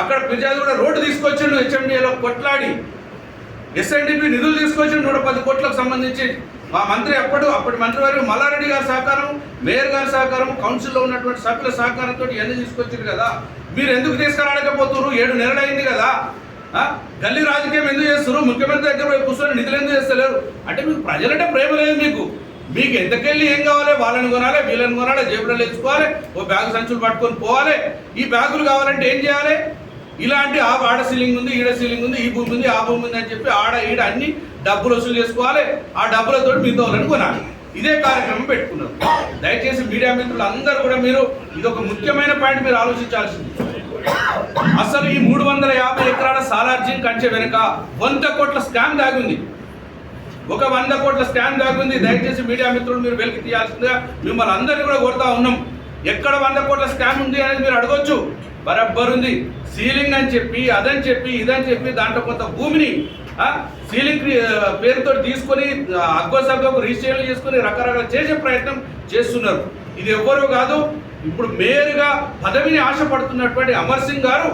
అక్కడ ఫిర్యాదు కూడా రోడ్డు తీసుకొచ్చిండు హెచ్ఎండిఏలో కొట్లాడి. ఎస్ఎన్డిపి నిధులు తీసుకొచ్చి నూట పది కోట్లకు సంబంధించి. మా మంత్రి అప్పుడు అప్పటి మంత్రివర్గం మల్లారెడ్డి గారి సహకారం మేయర్ గారి సహకారం కౌన్సిల్లో ఉన్నటువంటి సభ్యుల సహకారంతో ఇవన్నీ తీసుకొచ్చారు కదా. మీరు ఎందుకు తీసుకురాలేకపోతున్నారు? ఏడు నెలలైంది కదా. గల్లీ రాజకీయం ఎందుకు చేస్తారు ముఖ్యమంత్రి దగ్గర పోయి కూర్చొని నిధులు ఎందుకు చేస్తలేరు? అంటే మీకు ప్రజలంటే ప్రేమ లేదు మీకు. మీకు ఎంతకెళ్ళి ఏం కావాలి? వాళ్ళని కొనాలి వీళ్ళని కొనాలి జేబులో తెచ్చుకోవాలి ఓ బ్యాగు సంచులు పట్టుకొని పోవాలి. ఈ బ్యాగులు కావాలంటే ఏం చేయాలి? ఇలాంటి ఆ ఆడ సీలింగ్ ఉంది ఈడ సీలింగ్ ఉంది ఈ భూమి ఉంది ఆ భూమి ఉంది అని చెప్పి ఆడ ఈడ అన్ని డబ్బులు వసూలు చేసుకోవాలి. ఆ డబ్బులతో మిగతా వాళ్ళని కొనాలి. ఇదే కార్యక్రమం పెట్టుకున్నారు. దయచేసి మీడియా మిత్రులు అందరూ కూడా మీరు ఇది ఒక ముఖ్యమైన పాయింట్ మీరు ఆలోచించాల్సింది. అసలు ఈ మూడు వందల యాభై ఎకరాల సాలార్జింగ్ కంచె వెనుక వంద కోట్ల స్కామ్ దాగింది ఒక వంద కోట్ల స్కామ్ దాగింది దయచేసి మీడియా మిత్రులు మీరు వెలికి తీయాల్సిందిగా మిమ్మల్ని అందరినీ కూడా కోరుతా ఉన్నాం. ఎక్కడ వంద కోట్ల స్కామ్ ఉంది అనేది మీరు అడగొచ్చు. బరబ్బర్ ఉంది. సీలింగ్ అని చెప్పి అదని చెప్పి ఇదని చెప్పి దాంట్లో కొంత భూమిని సీలింగ్ పేరుతో తీసుకొని అగ్గో సగ్గకు రిజిస్ట్రేషన్ చేసుకొని రకరకాల చేసే ప్రయత్నం చేస్తున్నారు. ఇది ఎవ్వరూ కాదు. ఇప్పుడు మేయర్గా పదవిని ఆశపడుతున్నటువంటి అమర్ సింగ్ గారు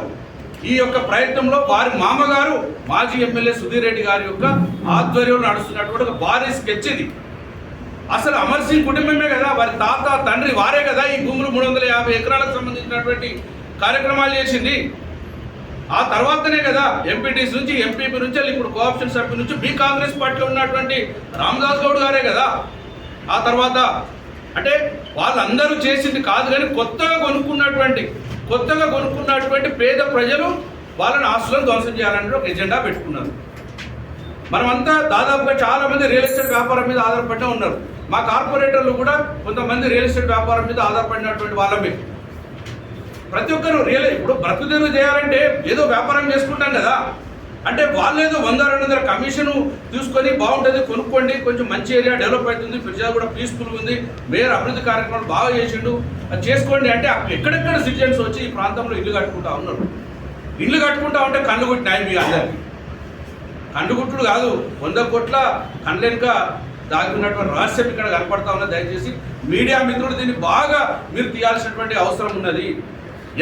ఈ యొక్క ప్రయత్నంలో వారి మామగారు మాజీ ఎమ్మెల్యే సుధీర్ రెడ్డి గారి యొక్క ఆధ్వర్యంలో నడుస్తున్నటువంటి ఒక భారీ స్కెచ్ ఇది. అసలు అమర్ సింగ్ కుటుంబమే కదా వారి తాత తండ్రి వారే కదా ఈ భూములు మూడు వందల యాభై ఎకరాలకు సంబంధించినటువంటి కార్యక్రమాలు చేసింది. ఆ తర్వాతనే కదా ఎంపీటీస్ నుంచి ఎంపీపీ నుంచి వెళ్ళి ఇప్పుడు కోఆప్షన్ సభ్యుల నుంచి బి కాంగ్రెస్ పార్టీలో ఉన్నటువంటి రామదాస్ గౌడ్ గారే కదా. ఆ తర్వాత అంటే వాళ్ళందరూ చేసింది కాదు కానీ కొత్తగా కొనుక్కున్నటువంటి కొత్తగా కొనుక్కున్నటువంటి పేద ప్రజలు వాళ్ళని ఆస్తులను ధ్వంసం చేయాలని ఒక ఎజెండా పెట్టుకున్నారు. మనమంతా దాదాపుగా చాలా మంది రియల్ ఎస్టేట్ వ్యాపారం మీద ఆధారపడి ఉన్నారు. మా కార్పొరేటర్లు కూడా కొంతమంది రియల్ ఎస్టేట్ వ్యాపారం మీద ఆధారపడినటువంటి వాళ్ళమే. ప్రతి ఒక్కరు రియల్ ఇప్పుడు బ్రతుకుదేరు చేయాలంటే ఏదో వ్యాపారం చేసుకుంటాం కదా. అంటే వాళ్ళు ఏదో వంద రెండు వందల కమిషన్ తీసుకొని బాగుంటుంది కొనుక్కోండి కొంచెం మంచి ఏరియా డెవలప్ అవుతుంది ప్రజలు కూడా పీస్ఫుల్ ఉంది మేయర్ అభివృద్ధి కార్యక్రమాలు బాగా చేసిండు. అది చేసుకోండి అంటే ఎక్కడెక్కడ సిటిజన్స్ వచ్చి ఈ ప్రాంతంలో ఇల్లు కట్టుకుంటా ఉన్నారు. ఇల్లు కట్టుకుంటా ఉంటే కళ్ళు కొట్టినాయి మీ అందరికి. కండుగుట్టుడు కాదు వంద కోట్ల కండ్లెనక దాగి ఉన్నటువంటి రహస్యం ఇక్కడ కనపడతా ఉన్నది. దయచేసి మీడియా మిత్రులు దీన్ని బాగా మీరు తీయాల్సినటువంటి అవసరం ఉన్నది.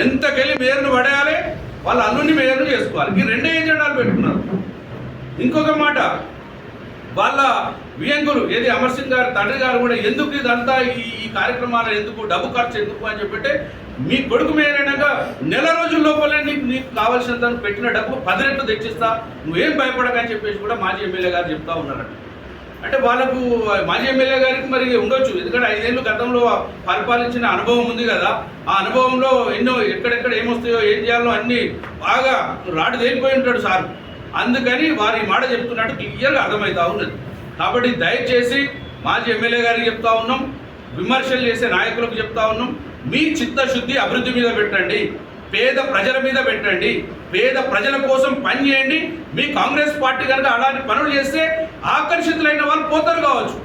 ఎంతకెళ్ళి మేరును పడేయాలి? వాళ్ళ అల్లుని మేయర్ను చేసుకోవాలి. ఈ రెండే ఏజెండాలు పెట్టుకున్నారు. ఇంకొక మాట వాళ్ళ వియంకులు ఏది అమర్ సింగ్ గారు తండ్రి గారు కూడా ఎందుకు ఇదంతా ఈ ఈ కార్యక్రమాలు ఎందుకు డబ్బు ఖర్చు ఎందుకు అని చెప్పంటే మీ కొడుకు మేరైనాక నెల రోజుల లోపలే నీకు నీకు కావాల్సినంత పెట్టిన డబ్బు పది రెట్లు తెచ్చిస్తా నువ్వేం భయపడకని చెప్పేసి కూడా మాజీ ఎమ్మెల్యే గారు చెప్తా ఉన్నారట. అంటే వాళ్ళకు మాజీ ఎమ్మెల్యే గారికి మరి ఉండొచ్చు. ఎందుకంటే ఐదేళ్ళు గతంలో పరిపాలించిన అనుభవం ఉంది కదా. ఆ అనుభవంలో ఎన్నో ఎక్కడెక్కడ ఏమొస్తాయో ఏం చేయాలో అన్ని బాగా రాడు తేలిపోయి ఉంటాడు సార్. అందుకని వారి మాట చెప్తున్నట్టు క్లియర్గా అర్థమవుతా ఉన్నది. కాబట్టి దయచేసి మాజీ ఎమ్మెల్యే గారికి చెప్తా ఉన్నాం. విమర్శలు చేసే నాయకులకు చెప్తా ఉన్నాం. మీ చిత్తశుద్ధి అభివృద్ధి మీద పెట్టండి. పేద ప్రజల మీద పెట్టండి. పేద ప్రజల కోసం పని చేయండి. మీ కాంగ్రెస్ పార్టీ కనుక అలాంటి పనులు చేస్తే ఆకర్షితులైన వాళ్ళు పోతారు కావచ్చు.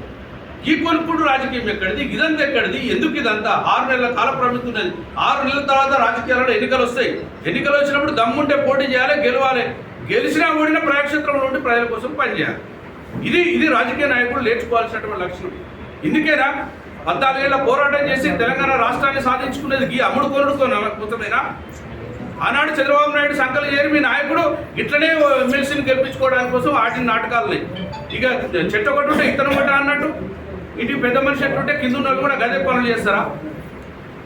ఈ కొనుక్కుడు రాజకీయం ఎక్కడిది? ఇదంతా ఎక్కడిది? ఎందుకు ఇదంతా? ఆరు నెలల కాల పరిమితి ఉన్నది. ఆరు నెలల తర్వాత రాజకీయాలలో ఎన్నికలు వస్తాయి. ఎన్నికలు వచ్చినప్పుడు దమ్ముంటే పోటీ చేయాలి గెలవాలి. గెలిచినా ఓడిన ప్రయాక్షేత్రంలో ఉండి ప్రజల కోసం పనిచేయాలి ఇది ఇది రాజకీయ నాయకుడు నేర్చుకోవాల్సినటువంటి లక్షణం. ఇందుకేనా పద్నాలుగేళ్ళ పోరాటం చేసి తెలంగాణ రాష్ట్రాన్ని సాధించుకునేది గీ అమ్ముడు కొనుడుతో కోసమేనా ఆనాడు చంద్రబాబు నాయుడు సంకలు చేరి మీ నాయకుడు ఇట్లనే ఎమ్మెల్సీని గెలిపించుకోవడానికి కోసం ఆడిన నాటకాలని. ఇక చెట్టు ఒకటి ఉంటే ఇతను ఒకటి అన్నట్టు. ఇటు పెద్ద మనిషి ఎట్లుంటే కింద ఉన్న కూడా గదే పనులు చేస్తారా?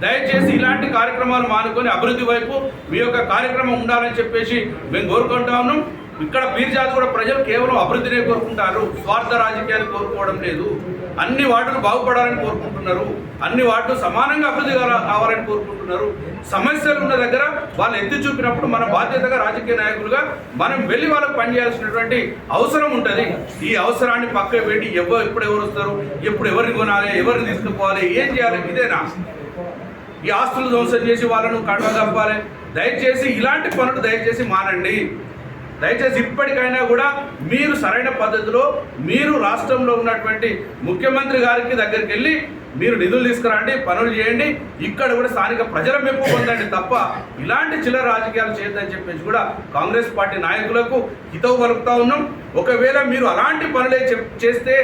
దయచేసి ఇలాంటి కార్యక్రమాలు మానుకొని అభివృద్ధి వైపు మీ యొక్క కార్యక్రమం ఉండాలని చెప్పేసి మేము కోరుకుంటా ఉన్నాం. ఇక్కడ పీర్జాతి కూడా ప్రజలు కేవలం అభివృద్ధినే కోరుకుంటారు. స్వార్థ రాజకీయాలు కోరుకోవడం లేదు. అన్ని వార్డులు బాగుపడాలని కోరుకుంటున్నారు. అన్ని వార్డులు సమానంగా అభివృద్ధి కావాలని కోరుకుంటున్నారు. సమస్యలు ఉన్న దగ్గర వాళ్ళు ఎత్తి చూపినప్పుడు మన బాధ్యతగా రాజకీయ నాయకులుగా మనం వెళ్ళి వాళ్ళకి పనిచేయాల్సినటువంటి అవసరం ఉంటుంది. ఈ అవసరాన్ని పక్క పెట్టి ఎవరు ఎప్పుడు ఎవరు వస్తారు? ఎప్పుడు ఎవరిని కొనాలి? ఎవరిని తీసుకుపోవాలి? ఏం చేయాలి? ఇదేనా? ఈ ఆస్తులు ధ్వంసం చేసి వాళ్ళను కడవ కప్పాలి దయచేసి ఇలాంటి పనులు దయచేసి మానండి. దయచేసి ఇప్పటికైనా కూడా మీరు సరైన పద్ధతిలో మీరు రాష్ట్రంలో ఉన్నటువంటి ముఖ్యమంత్రి గారికి దగ్గరికి వెళ్ళి మీరు నిధులు తీసుకురండి పనులు చేయండి. ఇక్కడ కూడా స్థానిక ప్రజల మెప్పు పొందండి తప్ప ఇలాంటి చిల్లర రాజకీయాలు చేయొద్దని చెప్పేసి కూడా కాంగ్రెస్ పార్టీ నాయకులకు హితవు కలుపుతా ఉన్నాం. ఒకవేళ మీరు అలాంటి పనులే చెప్- చేస్తే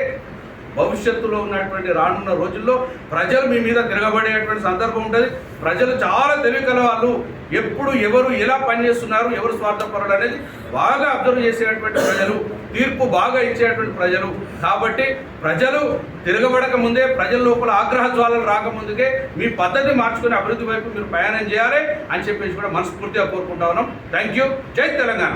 భవిష్యత్తులో ఉన్నటువంటి రానున్న రోజుల్లో ప్రజలు మీ మీద తిరగబడేటువంటి సందర్భం ఉంటుంది. ప్రజలు చాలా తెలివికల వాళ్ళు ఎప్పుడు ఎవరు ఎలా పనిచేస్తున్నారు ఎవరు స్వార్థపరుడు అనేది బాగా అబ్జర్వ్ చేసేటువంటి ప్రజలు తీర్పు బాగా ఇచ్చేటువంటి ప్రజలు. కాబట్టి ప్రజలు తిరగబడక ముందే ప్రజల లోపల ఆగ్రహ జ్వాలలు రాకముందుకే మీ పద్ధతి మార్చుకుని అభివృద్ధి వైపు మీరు ప్రయాణం చేయాలి అని చెప్పేసి కూడా మనస్ఫూర్తిగా కోరుకుంటా ఉన్నాం. థ్యాంక్ యూ జై తెలంగాణ.